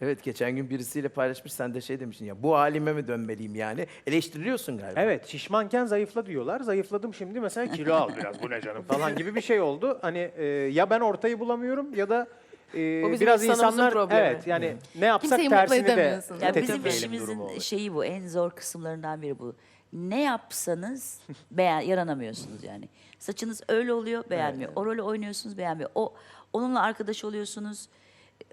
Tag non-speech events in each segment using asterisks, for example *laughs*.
Evet geçen gün birisiyle paylaşmış sen de şey demiştin ya bu halime mi dönmeliyim yani eleştiriliyorsun galiba. Evet şişmanken zayıfla diyorlar. Zayıfladım şimdi mesela kilo al biraz bu ne canım falan gibi bir şey oldu. Hani e, ya ben ortayı bulamıyorum ya da e, O bizim biraz insanımızın insanlar problemi. evet yani ne yapsak Kimseyi mutlu tersini de edemiyorsun. Ya bizim tetikleyelim işimizin şeyi bu, en zor kısımlarından biri bu. Ne yapsanız beğen, yaranamıyorsunuz yani. Saçınız öyle oluyor, beğenmiyor. O rolü oynuyorsunuz, beğenmiyor. O onunla arkadaş oluyorsunuz,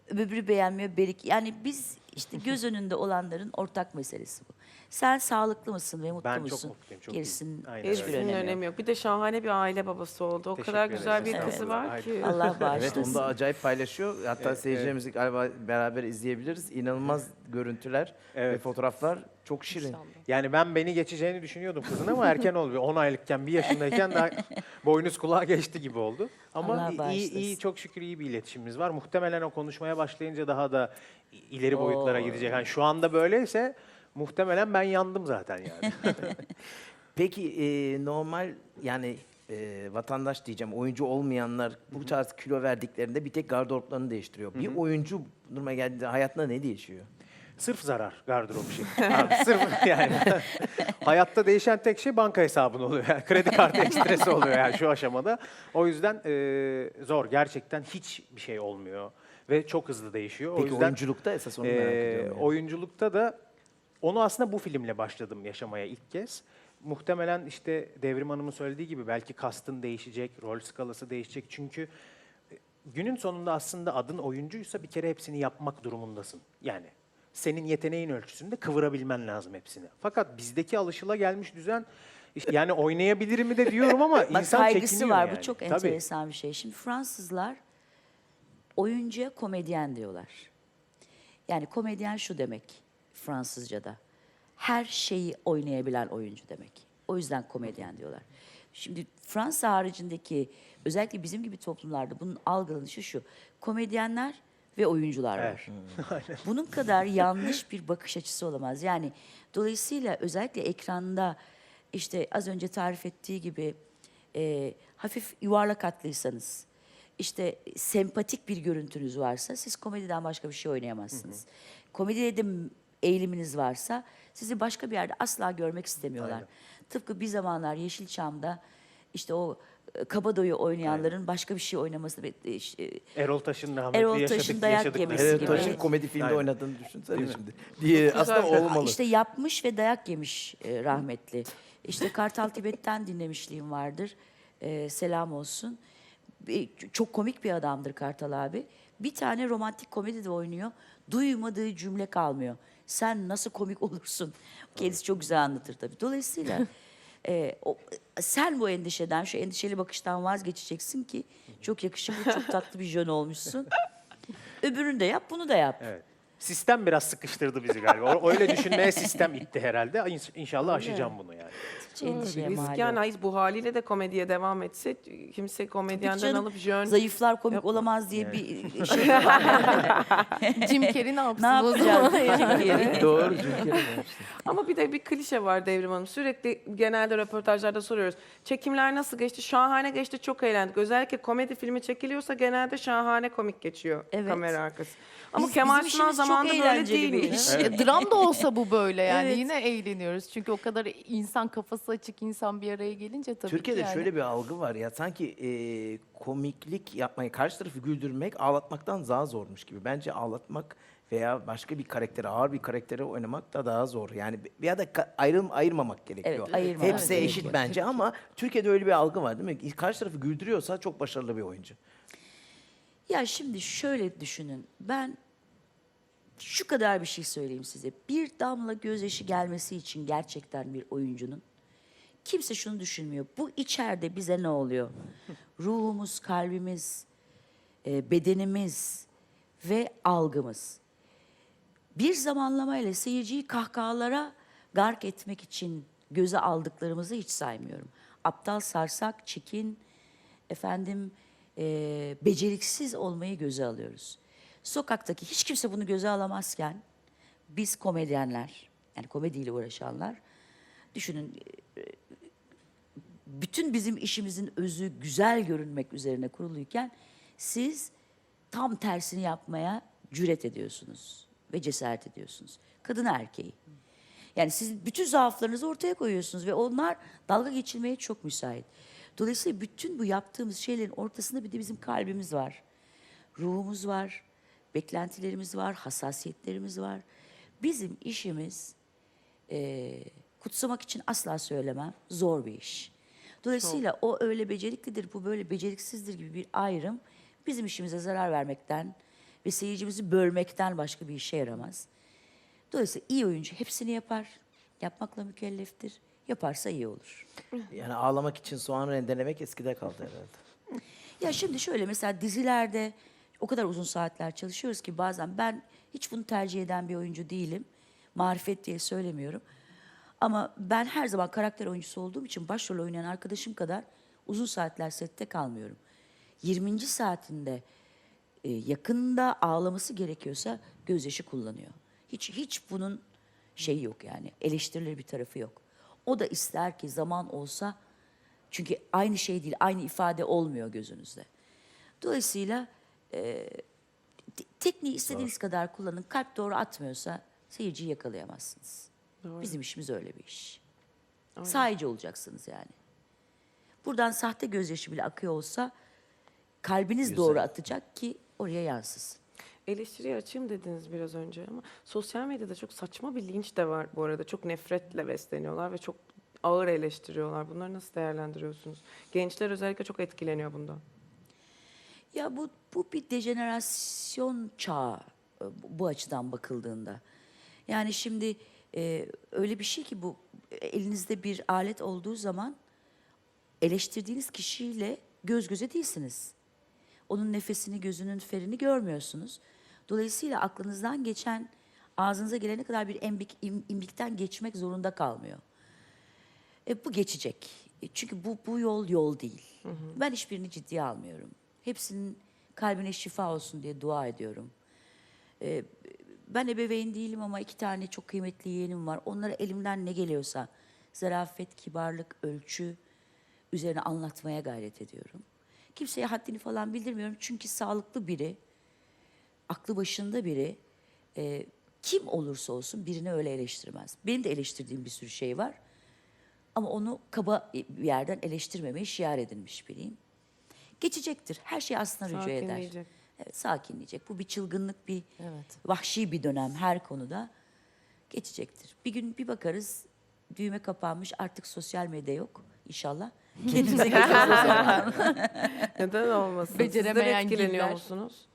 öbürü beğenmiyor, berik. Yani biz işte göz önünde olanların ortak meselesi bu. Sen sağlıklı mısın ve mutlu Ben çok musun? mutluyum, çok Gerisinin iyiyim. Aynen hiçbir öyle. Önemi yok. önemi yok. Bir de şahane bir aile babası oldu. O Teşekkür kadar güzel ederiz. bir Evet. kızı var Aynen. ki. Allah *laughs* Evet bağışlasın. onu da acayip paylaşıyor. Hatta Evet, seyircilerimiz galiba beraber izleyebiliriz. İnanılmaz görüntüler ve Evet. fotoğraflar çok şirin. İnşallah. Yani ben beni geçeceğini düşünüyordum kızın ama erken oldu. 10 aylıkken, 1 yaşındayken daha *laughs* boynuz kulağa geçti gibi oldu. Ama Allah iyi, bağışlasın. iyi, çok şükür iyi bir iletişimimiz var. Muhtemelen o konuşmaya başlayınca daha da ileri boyutlara Oo. gidecek. Yani şu anda böyleyse muhtemelen ben yandım zaten yani. *laughs* Peki e, normal yani e, vatandaş diyeceğim oyuncu olmayanlar bu tarz kilo verdiklerinde bir tek gardıroplarını değiştiriyor. Bir oyuncu bu duruma geldiğinde hayatında ne değişiyor? Sırf zarar gardırop işi. *laughs* Abi, sırf yani. *laughs* Hayatta değişen tek şey banka hesabın oluyor. Yani kredi kartı ekstresi oluyor yani şu aşamada. O yüzden e, zor. Gerçekten hiçbir şey olmuyor. Ve çok hızlı değişiyor. o Peki yüzden oyunculukta esas onu merak e, ediyorum. yani. oyunculukta da onu aslında bu filmle başladım yaşamaya ilk kez. Muhtemelen işte Devrim Hanım'ın söylediği gibi belki kastın değişecek, rol skalası değişecek. Çünkü günün sonunda aslında adın oyuncuysa bir kere hepsini yapmak durumundasın. Yani senin yeteneğin ölçüsünde kıvırabilmen lazım hepsini. Fakat bizdeki alışıla gelmiş düzen işte yani oynayabilirim mi de diyorum ama *laughs* Bak insan kaygısı çekiniyor var. yani. Bu çok Tabii. enteresan bir şey. Şimdi Fransızlar oyuncuya komedyen diyorlar. Yani komedyen şu demek Fransızca'da. Her şeyi oynayabilen oyuncu demek. O yüzden komedyen diyorlar. Şimdi Fransa haricindeki özellikle bizim gibi toplumlarda bunun algılanışı şu. Komedyenler ve oyuncular var. *laughs* Bunun kadar yanlış bir bakış açısı olamaz. Yani dolayısıyla özellikle ekranda işte az önce tarif ettiği gibi e, hafif yuvarlak hatlıysanız, işte sempatik bir görüntünüz varsa siz komediden başka bir şey oynayamazsınız. Komedide de m- eğiliminiz varsa sizi başka bir yerde asla görmek istemiyorlar. Tıpkı bir zamanlar Yeşilçam'da işte o e, Kabadoyu oynayanların başka bir şey oynaması e, e, Erol Taş'ın rahmetli Erol yaşadık, Taş'ın dayak yaşadıkları yemesi gibi. Taş'ın komedi filmde Aynen. oynadığını düşünsene şimdi. Diye aslında olmalı. İşte yapmış ve dayak yemiş e, rahmetli. İşte Kartal Tibet'ten dinlemişliğim vardır. E, selam olsun. Bir- çok komik bir adamdır Kartal abi. Bir tane romantik komedi de oynuyor. Duymadığı cümle kalmıyor. Sen nasıl komik *laughs* olursun? Kendisi çok güzel anlatır tabii. Dolayısıyla *laughs* e, o, sen bu endişeden, şu endişeli bakıştan vazgeçeceksin ki çok yakışıklı, çok tatlı bir jön olmuşsun. Öbürünü de yap, bunu da yap. Evet. Sistem biraz sıkıştırdı bizi galiba. O- Öyle düşünmeye *laughs* sistem itti herhalde. İnşallah aşacağım bunu yani. Hiç endişeye Risk mahal yani yok. hayır, bu haliyle de komediye devam etse kimse komedyenden Canım, alıp jön Zayıflar komik Yap- olamaz diye bir şey *laughs* var. Jim Carrey ne yapsın ne o zaman? yapacağız? Jim Carrey? *laughs* Doğru. Ama bir de bir klişe var Devrim Hanım. Sürekli genelde röportajlarda soruyoruz. Çekimler nasıl geçti? Şahane geçti, çok eğlendik. Özellikle komedi filmi çekiliyorsa genelde şahane komik geçiyor Evet. kamera arkası. Ama Biz- Kemal Sunal zamanında böyle eğlenceli bir değilmiş. iş. E, Dram da olsa bu böyle yani Evet. yine eğleniyoruz. Çünkü o kadar insan kafası açık insan bir araya gelince tabii Türkiye'de ki yani. şöyle bir algı var ya sanki e, komiklik yapmayı, karşı tarafı güldürmek ağlatmaktan daha zormuş gibi. Bence ağlatmak veya başka bir karaktere, ağır bir karaktere oynamak da daha zor. Yani ya da ayrım ayırmamak gerekiyor. Evet, ayırmamak Hepsi gerekiyor. eşit bence ama Türkiye'de öyle bir algı var değil mi? Karşı tarafı güldürüyorsa çok başarılı bir oyuncu. Ya şimdi şöyle düşünün. Ben şu kadar bir şey söyleyeyim size. Bir damla gözyaşı gelmesi için gerçekten bir oyuncunun kimse şunu düşünmüyor. Bu içeride bize ne oluyor? *laughs* Ruhumuz, kalbimiz, e, bedenimiz ve algımız. Bir zamanlamayla seyirciyi kahkahalara gark etmek için göze aldıklarımızı hiç saymıyorum. Aptal, sarsak, çekin, efendim e, beceriksiz olmayı göze alıyoruz. Sokaktaki hiç kimse bunu göze alamazken biz komedyenler, yani komediyle uğraşanlar, düşünün e, bütün bizim işimizin özü güzel görünmek üzerine kuruluyken siz tam tersini yapmaya cüret ediyorsunuz. ve cesaret ediyorsunuz. Kadın erkeği. Yani siz bütün zaaflarınızı ortaya koyuyorsunuz ve onlar dalga geçilmeye çok müsait. Dolayısıyla bütün bu yaptığımız şeylerin ortasında bir de bizim kalbimiz var. Ruhumuz var, beklentilerimiz var, hassasiyetlerimiz var. Bizim işimiz e, kutsamak için asla söylemem zor bir iş. Dolayısıyla o öyle beceriklidir, bu böyle beceriksizdir gibi bir ayrım bizim işimize zarar vermekten ve seyircimizi bölmekten başka bir işe yaramaz. Dolayısıyla iyi oyuncu hepsini yapar, yapmakla mükelleftir. Yaparsa iyi olur. Yani ağlamak için soğan rendelemek eskide kaldı herhalde. Ya şimdi şöyle mesela dizilerde o kadar uzun saatler çalışıyoruz ki bazen ben hiç bunu tercih eden bir oyuncu değilim. Marifet diye söylemiyorum. Ama ben her zaman karakter oyuncusu olduğum için başrol oynayan arkadaşım kadar uzun saatler sette kalmıyorum. 20. saatinde e, yakında ağlaması gerekiyorsa gözyaşı kullanıyor. Hiç hiç bunun şeyi yok yani eleştirilir bir tarafı yok. O da ister ki zaman olsa çünkü aynı şey değil, aynı ifade olmuyor gözünüzde. Dolayısıyla e, te- tekniği istediğiniz kadar kullanın. Kalp doğru atmıyorsa seyirciyi yakalayamazsınız. Bizim işimiz öyle bir iş. Sahici olacaksınız yani. Buradan sahte gözyaşı bile akıyor olsa kalbiniz doğru atacak ki oraya yansısın. Eleştiriye açayım dediniz biraz önce ama sosyal medyada çok saçma bir linç de var bu arada. Çok nefretle besleniyorlar ve çok ağır eleştiriyorlar. Bunları nasıl değerlendiriyorsunuz? Gençler özellikle çok etkileniyor bundan. Ya bu bu bir dejenerasyon çağı e, bu açıdan bakıldığında. Yani şimdi e, öyle bir şey ki bu elinizde bir alet olduğu zaman eleştirdiğiniz kişiyle göz göze değilsiniz. Onun nefesini, gözünün ferini görmüyorsunuz. Dolayısıyla aklınızdan geçen ağzınıza gelene kadar bir embik, im- imbikten geçmek zorunda kalmıyor. E, bu geçecek. E, çünkü bu, bu yol yol değil. Ben hiçbirini ciddiye almıyorum. Hepsinin kalbine şifa olsun diye dua ediyorum. E, ben ebeveyn değilim ama iki tane çok kıymetli yeğenim var. Onlara elimden ne geliyorsa zarafet, kibarlık, ölçü üzerine anlatmaya gayret ediyorum. Kimseye haddini falan bildirmiyorum çünkü sağlıklı biri, aklı başında biri e, kim olursa olsun birini öyle eleştirmez. Benim de eleştirdiğim bir sürü şey var. Ama onu kaba bir yerden eleştirmemeyi şiar edilmiş biriyim. Geçecektir. Her şey aslında rücu eder. Sakinleyecek. Bu bir çılgınlık, bir Evet. vahşi bir dönem her konuda. Geçecektir. Bir gün bir bakarız düğme kapanmış artık sosyal medya yok inşallah. Kendimize. *laughs* *laughs* Neden olmasın? Beceremeyen Sizler etkileniyor giller. musunuz?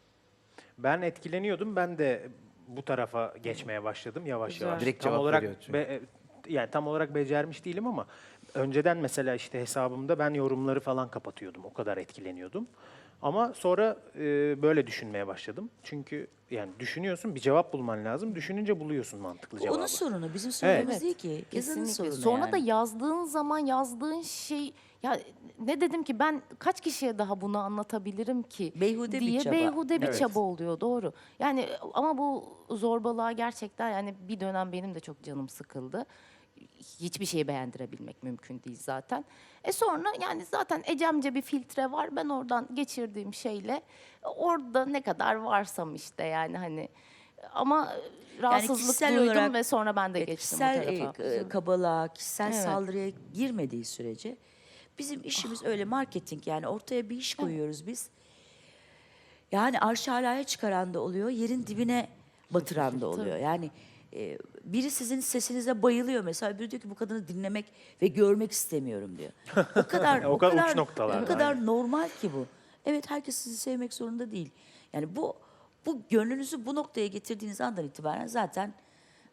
Ben etkileniyordum. Ben de bu tarafa geçmeye başladım yavaş Güzel. yavaş. Direkt tam cevap olarak be- yani tam olarak becermiş değilim ama önceden mesela işte hesabımda ben yorumları falan kapatıyordum. O kadar etkileniyordum. Ama sonra e, böyle düşünmeye başladım. Çünkü yani düşünüyorsun bir cevap bulman lazım. Düşününce buluyorsun mantıklı cevabı. onun sorunu. Bizim sorunumuz Evet. değil ki. Kesinlikle. sorunu Sonra yani. da yazdığın zaman yazdığın şey ya ne dedim ki ben kaç kişiye daha bunu anlatabilirim ki Beyhude bir diye çaba. beyhude bir Evet. çaba oluyor doğru. Yani ama bu zorbalığa gerçekten yani bir dönem benim de çok canım sıkıldı. Hiçbir şeyi beğendirebilmek mümkün değil zaten. E sonra yani zaten Ecemce bir filtre var. Ben oradan geçirdiğim şeyle orada ne kadar varsam işte yani hani ama rahatsızlık kişisel duydum olarak- ve sonra ben de Evet, geçtim kişisel bu tarafa. e, e, kabalığa, kişisel Evet. saldırıya girmediği sürece bizim işimiz öyle marketing yani ortaya bir iş koyuyoruz biz. Yani arş alaya çıkaran da oluyor, yerin dibine batıran da oluyor. Yani e, biri sizin sesinize bayılıyor mesela, öbürü diyor ki bu kadını dinlemek ve görmek istemiyorum diyor. O *laughs* kadar O kadar uç noktalarda, O kadar aynen. normal ki bu. Evet herkes sizi sevmek zorunda değil. Yani bu bu gönlünüzü bu noktaya getirdiğiniz andan itibaren zaten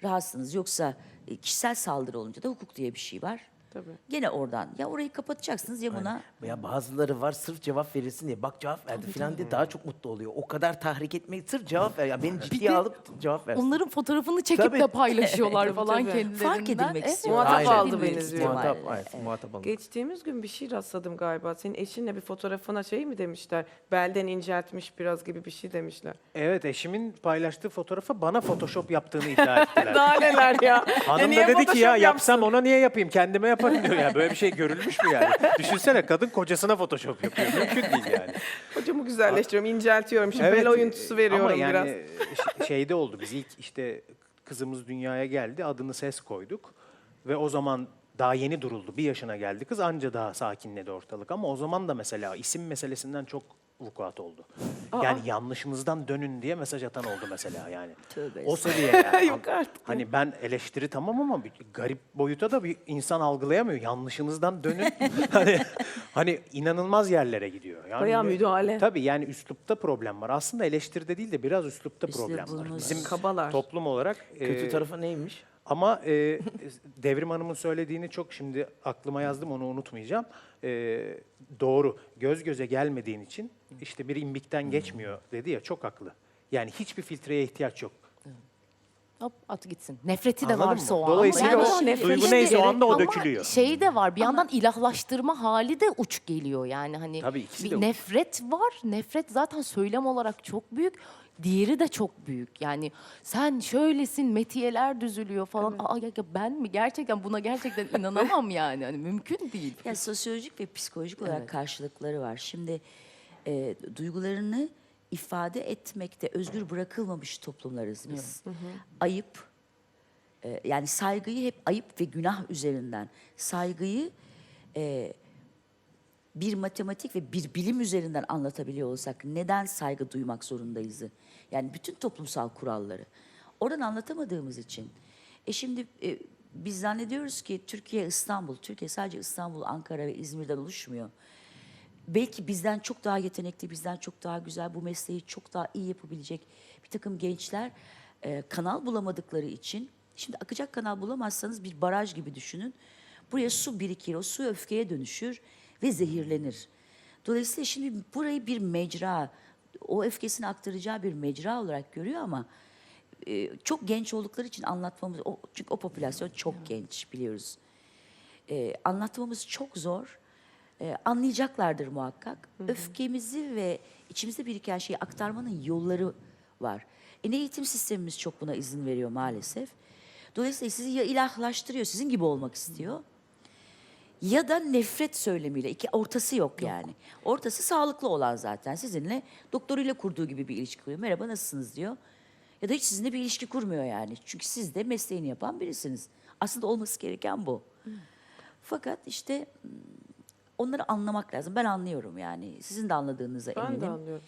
rahatsınız. Yoksa e, kişisel saldırı olunca da hukuk diye bir şey var. Tabii. Gene oradan ya orayı kapatacaksınız ya buna Ya bazıları var sırf cevap verirsin diye. Bak cevap verdi falan diye daha çok mutlu oluyor. O kadar tahrik etmek sırf cevap ver. Ya beni ciddiye de alıp cevap versin. Onların fotoğrafını çekip Tabii. de paylaşıyorlar *laughs* falan tabii. kendilerinden. fark edilmek Evet. istiyorlar. Muhatap Aynen. aldı beni diyor. Muhatap, evet, muhatap alın. Geçtiğimiz gün bir şey rastladım galiba. Senin eşinle bir fotoğrafına şey mi demişler? Belden inceltmiş biraz gibi bir şey demişler. Evet eşimin paylaştığı fotoğrafa bana Photoshop yaptığını iddia ettiler. *laughs* Daha neler ya? Hanım E da dedi ki ya yapsam ona niye yapayım kendime yaparım yaparım diyor ya. Böyle bir şey görülmüş mü yani? Düşünsene kadın kocasına Photoshop yapıyor. Mümkün değil yani. Hocamı güzelleştiriyorum, inceltiyorum. Şimdi bel oyuntusu veriyorum ama yani biraz. ş- şeyde oldu. Biz ilk işte kızımız dünyaya geldi. Adını ses koyduk. Ve o zaman daha yeni duruldu. Bir yaşına geldi kız anca daha sakinledi ortalık. Ama o zaman da mesela isim meselesinden çok vukuat oldu. Yani yanlışınızdan dönün diye mesaj atan oldu mesela yani. Tövbe o seviye yani. *laughs* Yok artık. Hani ben eleştiri tamam ama bir garip boyuta da bir insan algılayamıyor. Yanlışınızdan dönün. *laughs* hani hani inanılmaz yerlere gidiyor. Yani Bayağı müdahale. Tabii yani üslupta problem var. Aslında eleştiride değil de biraz üslupta problem var. Bizim Kabalar. toplum olarak Kötü e, tarafı neymiş? ama e, Devrim Hanım'ın söylediğini çok şimdi aklıma yazdım onu unutmayacağım. E, doğru. Göz göze gelmediğin için işte bir imbikten geçmiyor dedi ya çok haklı. Yani hiçbir filtreye ihtiyaç yok. Hop at gitsin. Nefreti de Anladın varsa mı? o anda. Dolayısıyla Yani o nefret duygu neyse o anda o Ama dökülüyor. Şey de var bir yandan ilahlaştırma hali de uç geliyor yani hani Tabii, ikisi bir de uç. nefret var. Nefret zaten söylem olarak çok büyük. Diğeri de çok büyük. Yani sen şöylesin metiyeler düzülüyor falan. Aa ya, ya ben mi? Gerçekten buna gerçekten inanamam *laughs* yani. Hani mümkün değil. Yani sosyolojik ve psikolojik olarak karşılıkları var. Şimdi e, duygularını ifade etmekte özgür bırakılmamış toplumlarız biz. Ayıp, e, yani saygıyı hep ayıp ve günah üzerinden, saygıyı e, bir matematik ve bir bilim üzerinden anlatabiliyor olsak neden saygı duymak zorundayız? Yani bütün toplumsal kuralları. Oradan anlatamadığımız için. E şimdi e, biz zannediyoruz ki Türkiye İstanbul, Türkiye sadece İstanbul, Ankara ve İzmir'den oluşmuyor. Belki bizden çok daha yetenekli, bizden çok daha güzel, bu mesleği çok daha iyi yapabilecek bir takım gençler e, kanal bulamadıkları için, şimdi akacak kanal bulamazsanız bir baraj gibi düşünün. Buraya su birikir, o su öfkeye dönüşür ve zehirlenir. Dolayısıyla şimdi burayı bir mecra, o öfkesini aktaracağı bir mecra olarak görüyor ama e, çok genç oldukları için anlatmamız, o, çünkü o popülasyon çok genç biliyoruz. E, anlatmamız çok zor. E, anlayacaklardır muhakkak. Öfkemizi ve içimizde biriken şeyi aktarmanın yolları var. E, ne eğitim sistemimiz çok buna izin veriyor maalesef. Dolayısıyla sizi ya ilahlaştırıyor, sizin gibi olmak istiyor. Ya da nefret söylemiyle. iki ortası yok, yani. Ortası sağlıklı olan zaten. Sizinle doktoruyla kurduğu gibi bir ilişki kuruyor. Merhaba nasılsınız diyor. Ya da hiç sizinle bir ilişki kurmuyor yani. Çünkü siz de mesleğini yapan birisiniz. Aslında olması gereken bu. Fakat işte onları anlamak lazım. Ben anlıyorum yani. Sizin de anladığınıza Ben eminim. de anlıyorum.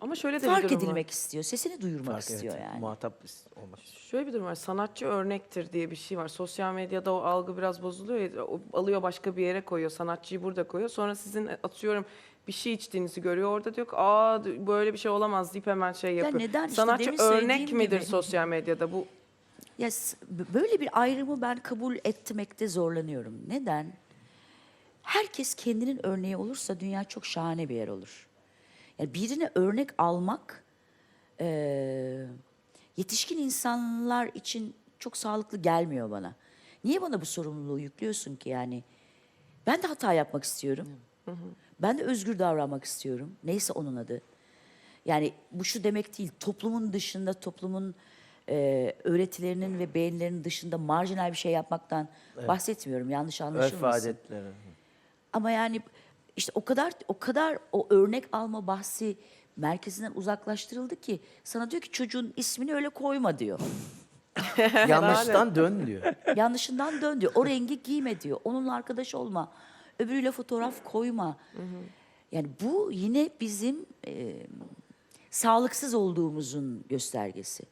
Ama şöyle de bir Fark durum var. edilmek istiyor. Sesini duyurmak Fark istiyor evet, yani. Muhatap olmak. Şöyle bir durum var. Sanatçı örnektir diye bir şey var. Sosyal medyada o algı biraz bozuluyor ya. O alıyor başka bir yere koyuyor. Sanatçıyı burada koyuyor. Sonra sizin atıyorum bir şey içtiğinizi görüyor. Orada diyor ki aa böyle bir şey olamaz deyip hemen şey yapıyor. neden? İşte Sanatçı demin örnek söylediğim midir gibi. sosyal medyada? Bu Ya s- b- böyle bir ayrımı ben kabul etmekte zorlanıyorum. Neden? Herkes kendinin örneği olursa dünya çok şahane bir yer olur. Yani birine örnek almak eee, yetişkin insanlar için çok sağlıklı gelmiyor bana. Niye bana bu sorumluluğu yüklüyorsun ki yani? Ben de hata yapmak istiyorum. Ben de özgür davranmak istiyorum. Neyse onun adı. Yani bu şu demek değil, toplumun dışında, toplumun e, öğretilerinin ve beğenilerinin dışında marjinal bir şey yapmaktan bahsetmiyorum. Yanlış Örf anlaşılmasın. adetleri. Ama yani işte o kadar o kadar o örnek alma bahsi merkezinden uzaklaştırıldı ki sana diyor ki çocuğun ismini öyle koyma diyor. *laughs* Yanlıştan dön diyor. Yanlışından dön diyor. O rengi giyme diyor. Onunla arkadaş olma. Öbürüyle fotoğraf koyma. Yani bu yine bizim e, sağlıksız olduğumuzun göstergesi.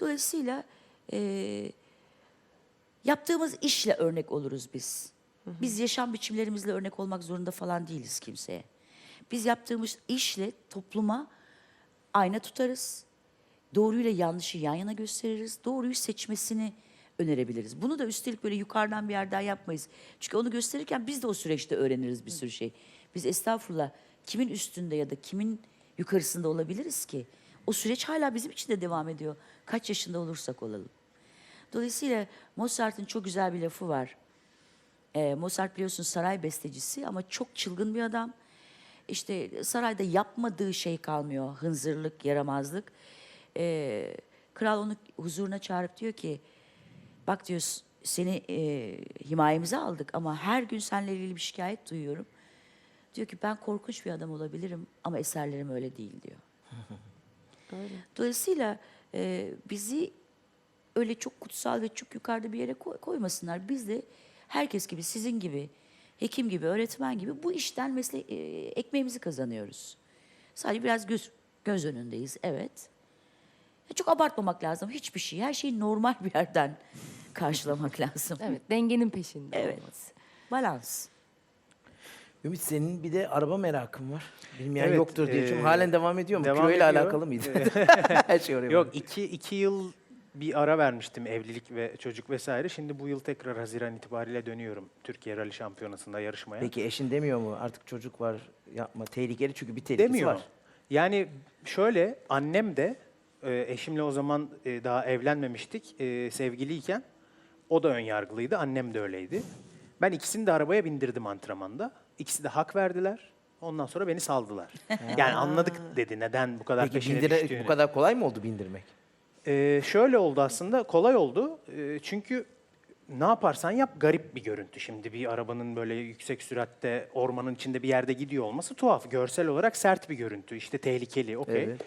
Dolayısıyla e, yaptığımız işle örnek oluruz biz. Biz yaşam biçimlerimizle örnek olmak zorunda falan değiliz kimseye. Biz yaptığımız işle topluma ayna tutarız. Doğruyla yanlışı yan yana gösteririz. Doğruyu seçmesini önerebiliriz. Bunu da üstelik böyle yukarıdan bir yerden yapmayız. Çünkü onu gösterirken biz de o süreçte öğreniriz bir sürü şey. Biz estağfurullah kimin üstünde ya da kimin yukarısında olabiliriz ki? O süreç hala bizim için de devam ediyor. Kaç yaşında olursak olalım. Dolayısıyla Mozart'ın çok güzel bir lafı var. Ee, Mozart biliyorsun saray bestecisi ama çok çılgın bir adam. İşte sarayda yapmadığı şey kalmıyor. Hınzırlık, yaramazlık. Ee, kral onu huzuruna çağırıp diyor ki bak diyor seni e, himayemize aldık ama her gün seninle ilgili bir şikayet duyuyorum. Diyor ki ben korkunç bir adam olabilirim ama eserlerim öyle değil diyor. *laughs* Dolayısıyla e, bizi öyle çok kutsal ve çok yukarıda bir yere koy- koymasınlar. Biz de herkes gibi, sizin gibi, hekim gibi, öğretmen gibi bu işten mesle e, ekmeğimizi kazanıyoruz. Sadece biraz göz, göz önündeyiz, evet. E, Çok abartmamak lazım hiçbir şey. Her şeyi normal bir yerden *laughs* karşılamak lazım. Evet, dengenin peşinde Evet. olması. Balans. Ümit senin bir de araba merakın var. Bilmeyen Evet, yoktur diye. Çünkü eee, halen devam ediyor mu? devam Kiloyla ediyor. alakalı mıydı? *laughs* Her şey oraya Yok bağlı. iki, iki yıl bir ara vermiştim evlilik ve çocuk vesaire. Şimdi bu yıl tekrar Haziran itibariyle dönüyorum Türkiye Rally Şampiyonası'nda yarışmaya. Peki eşin demiyor mu? Artık çocuk var yapma. Tehlikeli çünkü bir tehlikesi Demiyor. var. Yani şöyle annem de e, eşimle o zaman e, daha evlenmemiştik e, sevgiliyken o da ön yargılıydı annem de öyleydi. Ben ikisini de arabaya bindirdim antrenmanda. İkisi de hak verdiler. Ondan sonra beni saldılar. *laughs* yani anladık dedi neden bu kadar Peki peşine bindire, düştüğünü. bu kadar kolay mı oldu bindirmek? Ee, şöyle oldu aslında, kolay oldu. Ee, çünkü ne yaparsan yap garip bir görüntü. Şimdi bir arabanın böyle yüksek süratte ormanın içinde bir yerde gidiyor olması tuhaf. Görsel olarak sert bir görüntü. İşte tehlikeli, okey. Evet.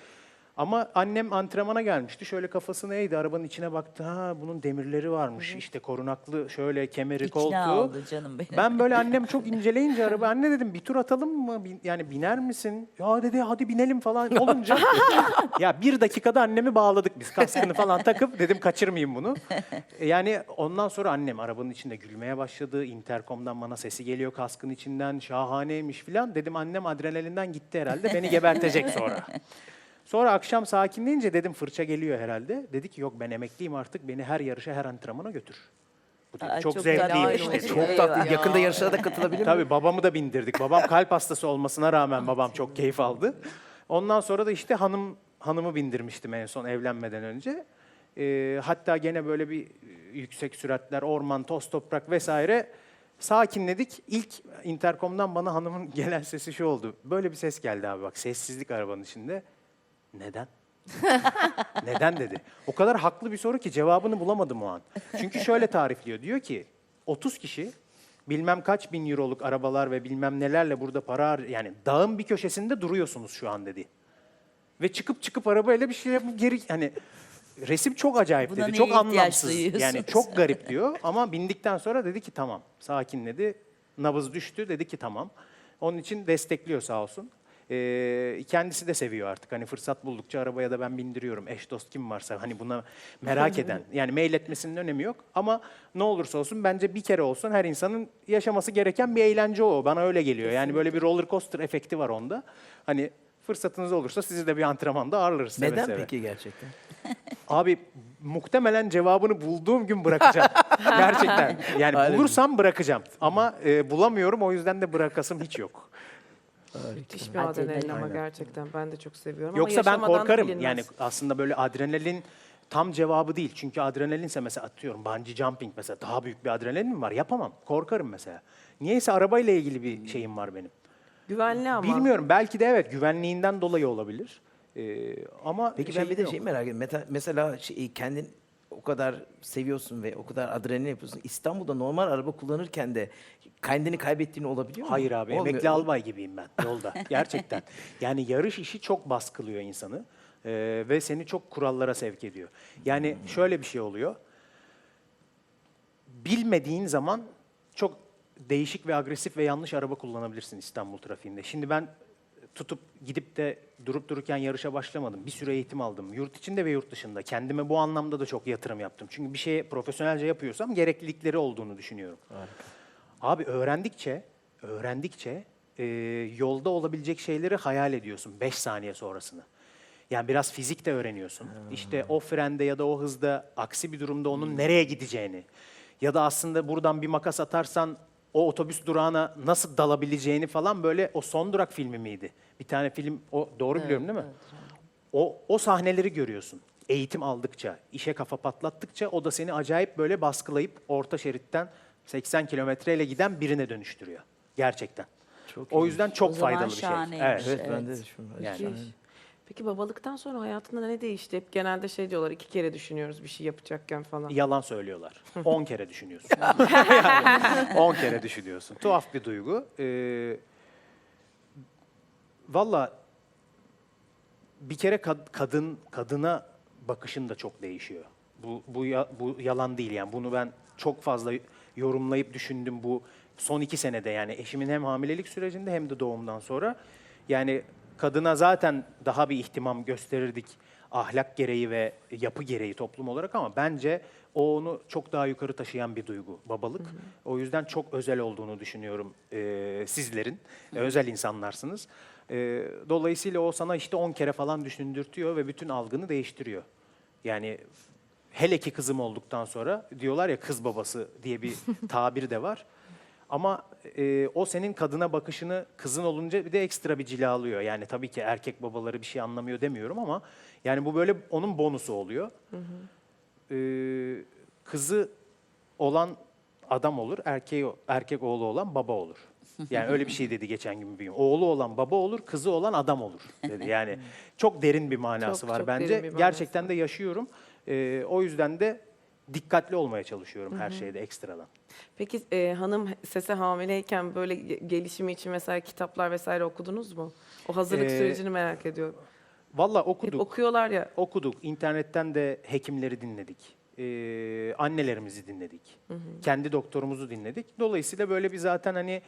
Ama annem antrenmana gelmişti. Şöyle kafasını eğdi, arabanın içine baktı. Ha bunun demirleri varmış. İşte korunaklı şöyle kemeri, İkna koltuğu. oldu canım benim. Ben böyle annem çok inceleyince araba anne dedim bir tur atalım mı? Bin- yani biner misin? Ya dedi hadi binelim falan *laughs* olunca ya bir dakikada annemi bağladık biz kaskını falan takıp dedim kaçırmayayım bunu. *laughs* Yani ondan sonra annem arabanın içinde gülmeye başladı. Interkom'dan bana sesi geliyor kaskın içinden şahaneymiş falan. Dedim annem adrenalinden gitti herhalde beni *laughs* gebertecek sonra. Sonra akşam sakinleyince dedim fırça geliyor herhalde. Dedi ki yok ben emekliyim artık beni her yarışa her antrenmana götür. Bu dedi, Aa, çok, çok zevkliymiş dedi. Çok Eyvah. tatlı. Yakında yarışlara da katılabilir mi? Tabii babamı da bindirdik. Babam kalp hastası olmasına rağmen babam çok keyif aldı. Ondan sonra da işte hanım hanımı bindirmiştim en son evlenmeden önce. Ee, hatta gene böyle bir e, yüksek süratler, orman, toz toprak vesaire sakinledik. İlk interkomdan bana hanımın *laughs* gelen sesi şu oldu. Böyle bir ses geldi abi bak sessizlik arabanın içinde. Neden? *laughs* Neden dedi. O kadar haklı bir soru ki cevabını bulamadım o an. Çünkü şöyle tarifliyor. Diyor ki 30 kişi bilmem kaç bin euroluk arabalar ve bilmem nelerle burada para yani dağın bir köşesinde duruyorsunuz şu an dedi. Ve çıkıp çıkıp arabayla bir şey yapıp geri hani resim çok acayip Buna dedi. Çok anlamsız. Yani çok garip diyor ama bindikten sonra dedi ki tamam. Sakinledi. Nabız düştü. Dedi ki tamam. Onun için destekliyor sağ olsun. Ee, kendisi de seviyor artık. Hani fırsat buldukça arabaya da ben bindiriyorum. Eş dost kim varsa hani buna merak eden. Yani mail etmesinin önemi yok. Ama ne olursa olsun bence bir kere olsun her insanın yaşaması gereken bir eğlence o. Bana öyle geliyor. Yani böyle bir roller coaster efekti var onda. Hani fırsatınız olursa sizi de bir antrenmanda ağırlarız seve Neden seve. peki gerçekten? *laughs* Abi muhtemelen cevabını bulduğum gün bırakacağım. *laughs* Gerçekten. Yani Aynen. bulursam bırakacağım. Ama e, bulamıyorum o yüzden de bırakasım hiç yok. Müthiş bir Adrenalin. adrenalin ama Aynen. gerçekten ben de çok seviyorum. Yoksa ama ben yaşamadan da korkarım. bilinmez. Yani aslında böyle adrenalin tam cevabı değil. Çünkü adrenalinse mesela atıyorum bungee jumping mesela daha büyük bir adrenalin mi var? Yapamam. Korkarım mesela. Niyeyse arabayla ilgili bir şeyim var benim. Güvenli ama. Bilmiyorum. Belki de evet güvenliğinden dolayı olabilir. Ee, ama Peki ben şeyim bir de yok. şeyi merak ediyorum. Meta- Mesela şey, kendin o kadar seviyorsun ve o kadar adrenalin yapıyorsun. İstanbul'da normal araba kullanırken de kendini kaybettiğin olabiliyor mu? Hayır abi Olmuyor. emekli albay gibiyim ben yolda *laughs* gerçekten. Yani yarış işi çok baskılıyor insanı Ee, ve seni çok kurallara sevk ediyor. Yani şöyle bir şey oluyor. Bilmediğin zaman çok değişik ve agresif ve yanlış araba kullanabilirsin İstanbul trafiğinde. Şimdi ben tutup gidip de durup dururken yarışa başlamadım. Bir süre eğitim aldım. Yurt içinde ve yurt dışında. Kendime bu anlamda da çok yatırım yaptım. Çünkü bir şeye profesyonelce yapıyorsam gereklilikleri olduğunu düşünüyorum. Abi öğrendikçe, öğrendikçe e, yolda olabilecek şeyleri hayal ediyorsun 5 saniye sonrasını. Yani biraz fizik de öğreniyorsun. İşte o frende ya da o hızda aksi bir durumda onun nereye gideceğini ya da aslında buradan bir makas atarsan o otobüs durağına nasıl dalabileceğini falan böyle o son durak filmi miydi? Bir tane film o doğru biliyorum değil mi? O, o sahneleri görüyorsun. Eğitim aldıkça, işe kafa patlattıkça o da seni acayip böyle baskılayıp orta şeritten 80 kilometreyle giden birine dönüştürüyor. Gerçekten. Çok o yüzden çok O zaman faydalı bir şey. Evet. Evet, Evet. ben de düşünüyorum. Yani. Peki babalıktan sonra hayatında ne değişti? Hep genelde şey diyorlar iki kere düşünüyoruz bir şey yapacakken falan. Yalan söylüyorlar. 10 kere düşünüyorsun. *laughs* yani 10 kere düşünüyorsun. Tuhaf bir duygu. Ee, Valla bir kere kad- kadın kadına bakışın da çok değişiyor. Bu bu ya- bu yalan değil yani. Bunu ben çok fazla yorumlayıp düşündüm bu son iki senede yani eşimin hem hamilelik sürecinde hem de doğumdan sonra. Yani kadına zaten daha bir ihtimam gösterirdik ahlak gereği ve yapı gereği toplum olarak ama bence o onu çok daha yukarı taşıyan bir duygu babalık. O yüzden çok özel olduğunu düşünüyorum eee, sizlerin. E, özel insanlarsınız. Eee, dolayısıyla o sana işte 10 kere falan düşündürtüyor ve bütün algını değiştiriyor. Yani hele ki kızım olduktan sonra diyorlar ya kız babası diye bir *laughs* tabir de var. Ama e, o senin kadına bakışını kızın olunca bir de ekstra bir cilalıyor. Yani tabii ki erkek babaları bir şey anlamıyor demiyorum ama yani bu böyle onun bonusu oluyor. Ee, kızı olan adam olur, erkeği erkek oğlu olan baba olur. Yani öyle bir şey dedi geçen gün bir büyüğüm. Oğlu olan baba olur, kızı olan adam olur dedi. Yani *laughs* çok derin bir manası Çok, var çok bence. manası Gerçekten de yaşıyorum. Ee, o yüzden de dikkatli olmaya çalışıyorum her şeyde ekstradan. Peki e, hanım sese hamileyken böyle ge- gelişimi için vesaire kitaplar vesaire okudunuz mu? O hazırlık Ee, sürecini merak ediyorum. Valla Hep okuduk. okuyorlar ya. Okuduk. İnternetten de hekimleri dinledik. Ee, annelerimizi dinledik. Kendi doktorumuzu dinledik. Dolayısıyla böyle bir zaten hani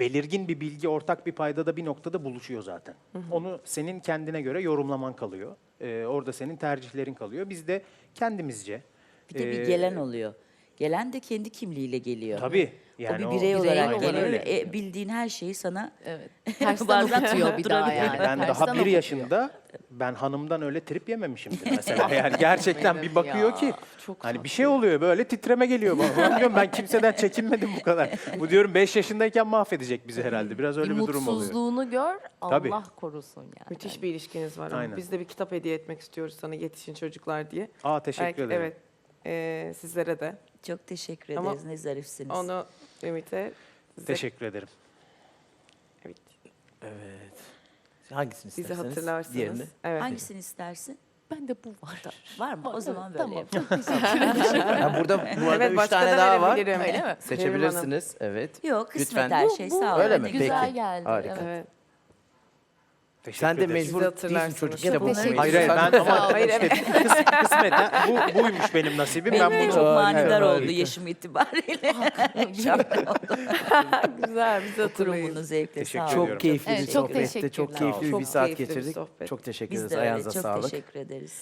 belirgin bir bilgi, ortak bir paydada bir noktada buluşuyor zaten. Onu senin kendine göre yorumlaman kalıyor. Ee, orada senin tercihlerin kalıyor. Biz de kendimizce. Bir de bir ee, gelen oluyor. Gelen de kendi kimliğiyle geliyor. Tabii. Yani o bir birey o- olarak Birey geliyor. olarak ve e, bildiğin her şeyi sana Evet. *laughs* Tersten Bazen okutuyor bir daha yani. Ben daha Tersten bir okutuyor. yaşında ben hanımdan öyle trip yememişimdir *laughs* mesela. Yani gerçekten bir bakıyor ki Çok hani bir şey oluyor böyle titreme geliyor bana. Ben diyorum ben kimseden çekinmedim bu kadar. Bu diyorum 5 yaşındayken mahvedecek bizi herhalde. Biraz öyle bir durum oluyor. mutsuzluğunu gör, Tabii. Allah korusun yani. Müthiş bir ilişkiniz var. ama Aynen. Biz de bir kitap hediye etmek istiyoruz sana yetişin çocuklar diye. Aa teşekkür Belki- ederim. Evet. E, sizlere de. çok teşekkür Ama ederiz. Ne zarifsiniz. Onu Ümit'e size- Teşekkür ederim. Evet. Evet. Hangisini Bizi isterseniz. hatırlarsınız. Diğerini. Evet. Hangisini istersin? Ben de bu var. Var mı? O zaman böyle tamam. yapalım. *laughs* Ha, burada bu arada Evet, üç başka tane da daha var. verebilirim. Öyle mi? Seçebilirsiniz. Evet. Yok kısmet Lütfen. her Bu- şey bu sağ ol. Öyle mi? güzel. Güzel Peki. geldi. Harika. Evet. Teşekkür Sen de ederim. mecbur Bizi değilsin hatırlarsınız. çocuk teşekkür okumayı. Hayır hayır ben ama Hayır, işte kıs- kısmet ha, bu, buymuş benim nasibim. Benim ben de bunu çok manidar oldu harika. yaşım itibariyle. *laughs* Şahane oldu. Güzel. Bizi hatırlayın. bunu zevkle Teşekkür sağ olun. ediyorum. Çok keyifli Evet, bir çok sohbette, çok teşekkürler. keyifli bir Çok saat keyifli bir geçirdik. sohbet. Çok teşekkür Biz ederiz. de öyle. Ayağınıza Çok sağlık. teşekkür ederiz.